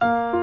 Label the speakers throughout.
Speaker 1: Thank you.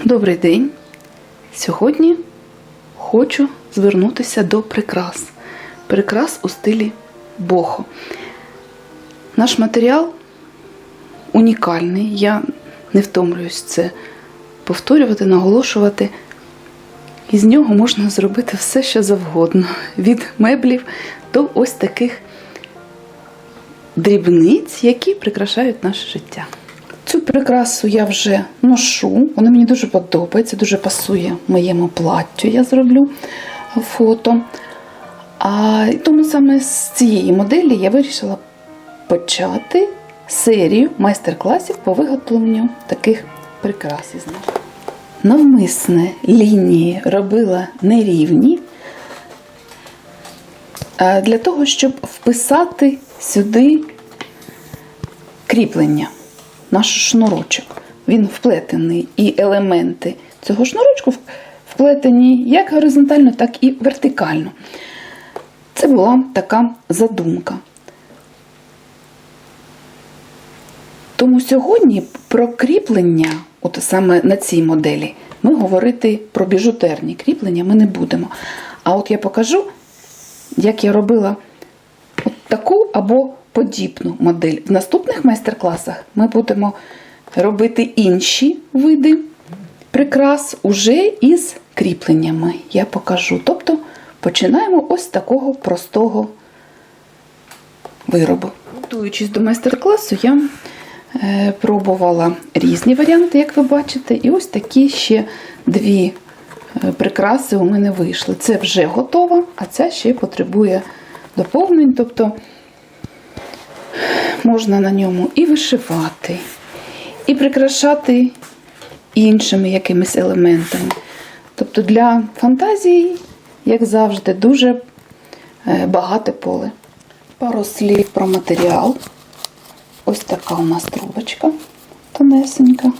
Speaker 1: Добрий день. Сьогодні хочу звернутися до прикрас. Прикрас у стилі бохо. Наш матеріал унікальний. Я не втомлююсь це повторювати, наголошувати. Із нього можна зробити все, що завгодно. Від меблів до ось таких дрібниць, які прикрашають наше життя. Цю прикрасу я вже ношу, вона мені дуже подобається, дуже пасує моєму платтю. Я зроблю фото. А тому саме з цієї моделі я вирішила почати серію майстер-класів по виготовленню таких прикрас із них. Навмисне лінії робила нерівні для того, щоб вписати сюди кріплення, наш шнурочок. Він вплетений, і елементи цього шнурочку вплетені як горизонтально, так і вертикально. Це була така задумка. Тому сьогодні про кріплення, от саме на цій моделі, ми говорити про біжутерні кріплення ми не будемо. А от я покажу, як я робила от таку або подібну модель. В наступних майстер-класах ми будемо робити інші види прикрас уже із кріпленнями. Я покажу. Тобто починаємо ось з такого простого виробу. Готуючись до майстер-класу, я е, пробувала різні варіанти, як ви бачите, і ось такі ще дві е, прикраси у мене вийшли. Це вже готова, а ця ще потребує доповнень. Тобто можна на ньому і вишивати, і прикрашати іншими якимись елементами. Тобто для фантазії, як завжди, дуже е, багате поле. Пару слів про матеріал. Ось така у нас трубочка тонесенька.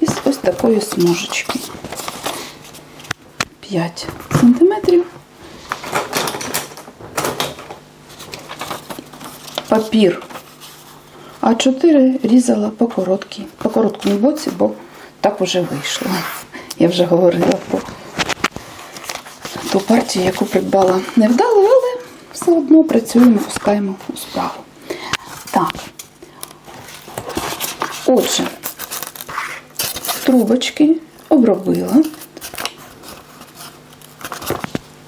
Speaker 1: І з ось такої смужечки. 5 сантиметрів. Папір А4 різала по короткій, по короткому боці, бо так уже вийшло. Я вже говорила про ту партію, яку придбала невдало, але все одно працюємо, пускаємо у справу. Так. Отже, трубочки обробила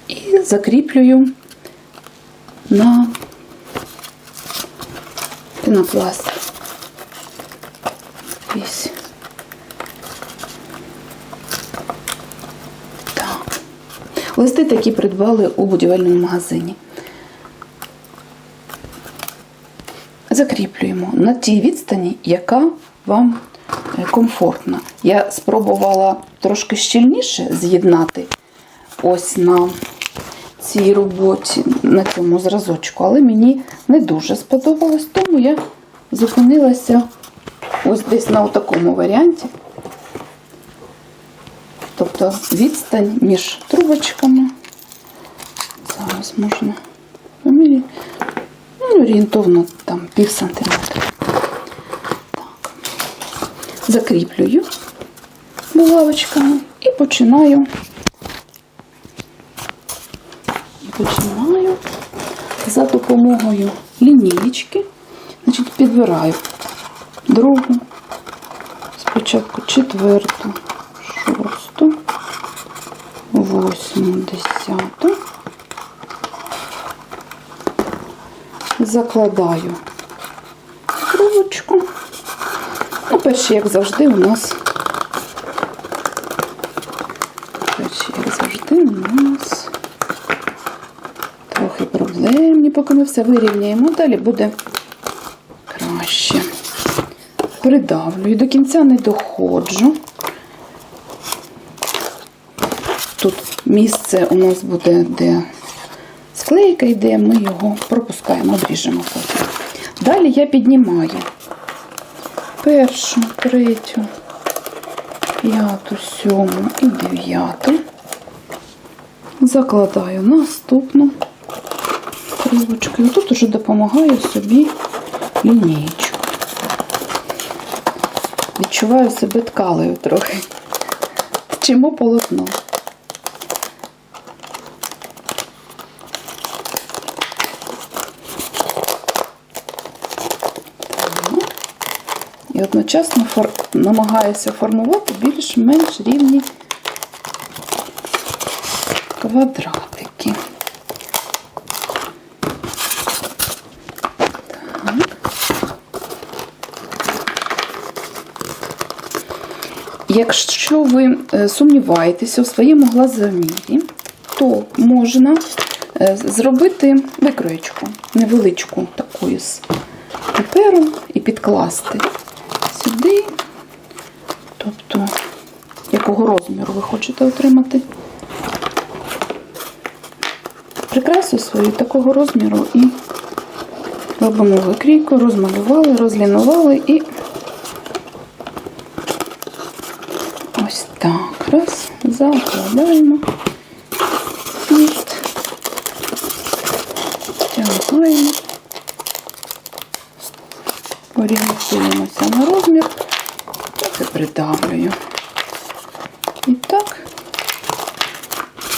Speaker 1: і закріплюю на пінопласт. Ось. Так. Листи такі придбали у будівельному магазині. Закріплюємо на тій відстані, яка вам е, комфортна. Я спробувала трошки щільніше з'єднати ось на цій роботі, на цьому зразочку, але мені не дуже сподобалось, тому я зупинилася ось десь на такому варіанті. Тобто відстань між трубочками. Зараз можна поміряти. Ну, орієнтовно там пів сантиметра. Так. Закріплюю булавочками і починаю. І починаю за допомогою лінієчки, значить, підбираю другу, спочатку четверту, шосту, восьму, десяту. Закладаю трубочку. Ну, перші, як завжди, у нас перші, як завжди, у нас трохи ми все вирівняємо, далі буде краще. Придавлюю, до кінця не доходжу. тут місце у нас буде, де склейка йде, ми його пропускаємо, обріжемо. Далі я піднімаю першу, третю, п'яту, сьому і дев'яту. Закладаю наступну трубочку. І тут уже допомагаю собі лінієчку. Відчуваю себе ткалею трохи. Чому полотно? І одночасно фор... намагаюся формувати більш-менш рівні квадратики. Якщо ви е, сумніваєтеся у своєму глазомірі, то можна е, зробити викроєчку невеличку таку з паперу і підкласти сюди, тобто якого розміру ви хочете отримати. Прикрасу свою такого розміру і робимо викрійку, розмалювали, розлінували і ось так. Раз, закладаємо, підтягаємо, орієнтуємося на розмір, це придавлюю. І так.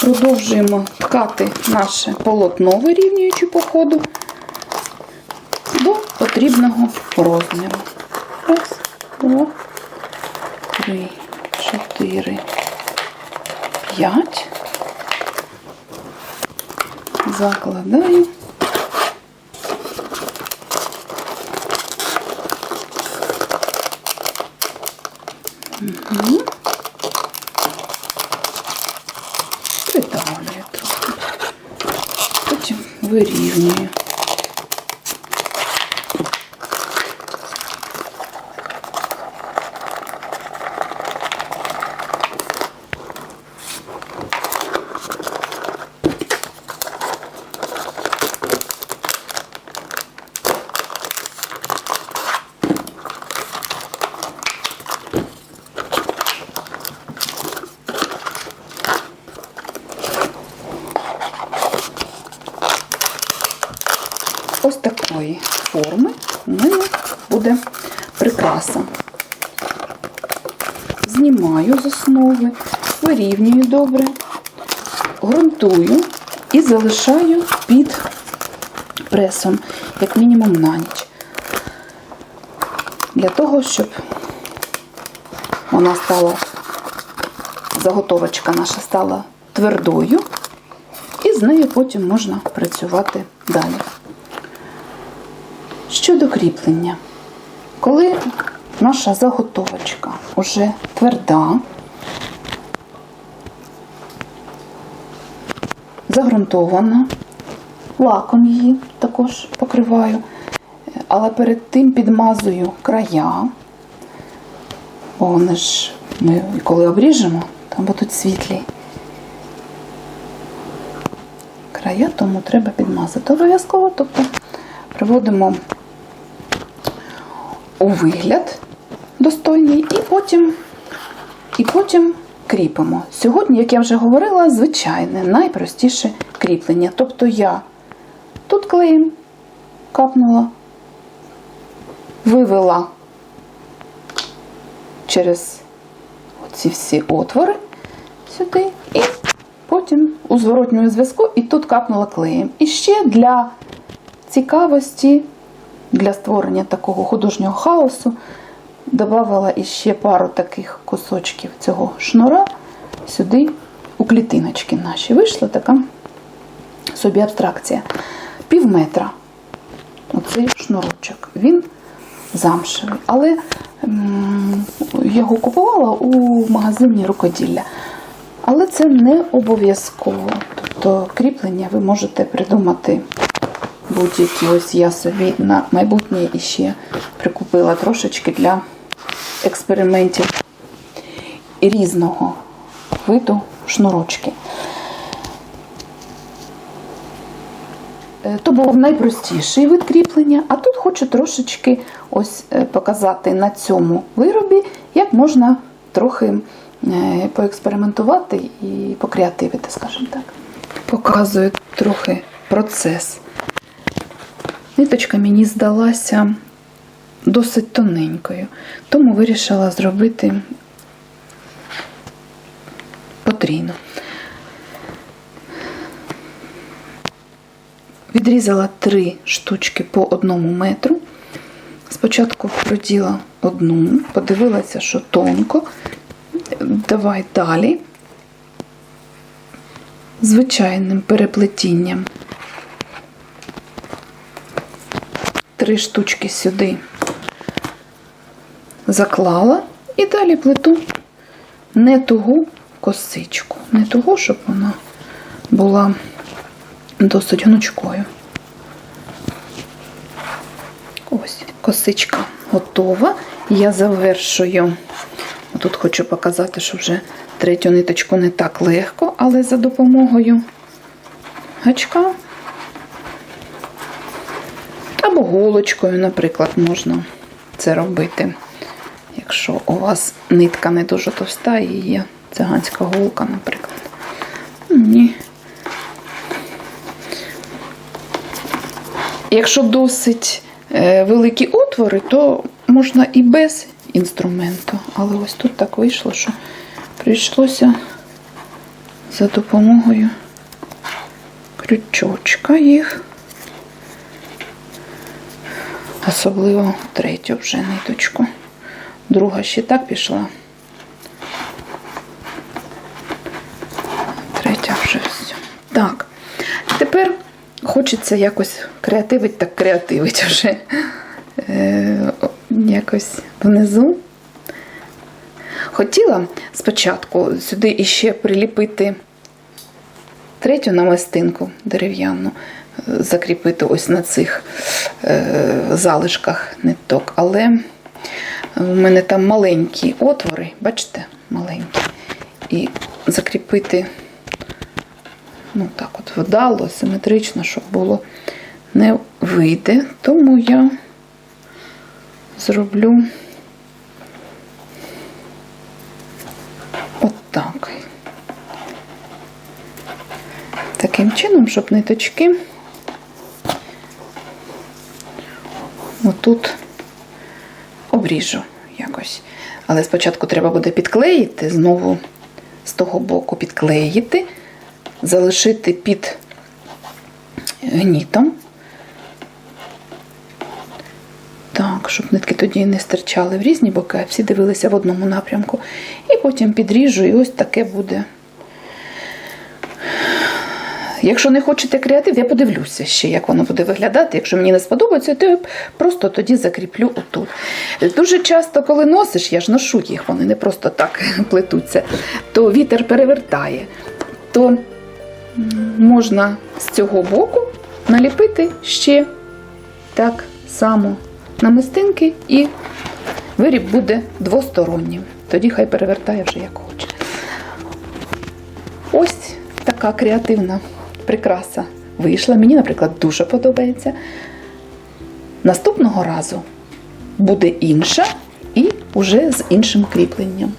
Speaker 1: Продовжуємо ткати наше полотно, вирівнюючи по ходу до потрібного розміру. Раз, два, три, чотири, п'ять. Закладаю. Угу. Придавлюю трохи. Потім вирівнюю. Ось такої форми у мене буде прикраса. Знімаю з основи, вирівнюю добре, ґрунтую і залишаю під пресом, як мінімум на ніч. Для того, щоб вона стала, заготовочка наша стала твердою, і з нею потім можна працювати далі. Щодо кріплення, коли наша заготовочка вже тверда, загрунтована, лаком її також покриваю, але перед тим підмазую края, бо вони ж ми коли обріжемо, там будуть світлі. Края, тому треба підмазати обов'язково, тобто приводимо у вигляд достойний і потім, і потім кріпимо. Сьогодні, як я вже говорила, звичайне, найпростіше кріплення. Тобто я тут клеєм капнула, вивела через оці всі отвори сюди, і потім у зворотньому зв'язку і тут капнула клеєм. І ще для цікавості для створення такого художнього хаосу додавала іще пару таких кусочків цього шнура сюди у клітиночки наші. Вийшла така собі абстракція. Пів метра оцей шнурочок. Він замшевий. Але його купувала у магазині рукоділля. Але це не обов'язково. Тобто кріплення ви можете придумати будь-які. Ось я собі на майбутнє іще прикупила трошечки для експериментів різного виду шнурочки. Е, То був найпростіший вид кріплення, а тут хочу трошечки ось е, показати на цьому виробі, як можна трохи е, поекспериментувати і покреативити, скажімо так. Показую трохи процес. Ниточка мені здалася досить тоненькою, тому вирішила зробити потрійно. Відрізала три штучки по одному метру. Спочатку проділа одну, подивилася, що тонко. Давай далі. Звичайним переплетінням. Три штучки сюди заклала і далі плету не тугу косичку. Не тугу, щоб вона була досить гнучкою. Ось косичка готова. Я завершую. Тут хочу показати, що вже третю ниточку не так легко, але за допомогою гачка або голочкою, наприклад, можна це робити. Якщо у вас нитка не дуже товста і є циганська голка, наприклад. Ні. Якщо досить е, великі отвори, то можна і без інструменту. Але ось тут так вийшло, що прийшлося за допомогою крючочка їх, особливо третю вже ниточку. Друга ще так пішла. Третя вже все. Так, тепер хочеться якось креативить, так креативить вже е, якось внизу. Хотіла спочатку сюди іще приліпити третю намистинку дерев'яну, закріпити ось на цих е, залишках ниток, але у мене там маленькі отвори, бачите, маленькі. І закріпити ну так от вдало, симетрично, щоб було не вийде. Тому я зроблю отак. Таким чином, щоб ниточки отут обріжу якось. Але спочатку треба буде підклеїти, знову з того боку підклеїти, залишити під гнітом. Так, щоб нитки тоді не стирчали в різні боки, а всі дивилися в одному напрямку. І потім підріжу, і ось таке буде. Якщо не хочете креатив, я подивлюся ще, як воно буде виглядати. Якщо мені не сподобається, то я просто тоді закріплю отут. Дуже часто, коли носиш, я ж ношу їх, вони не просто так плетуться, то вітер перевертає. То можна з цього боку наліпити ще так само намистинки, і виріб буде двостороннім. Тоді хай перевертає вже як хоче. Ось така креативна прикраса вийшла. Мені, наприклад, дуже подобається. Наступного разу буде інша і уже з іншим кріпленням.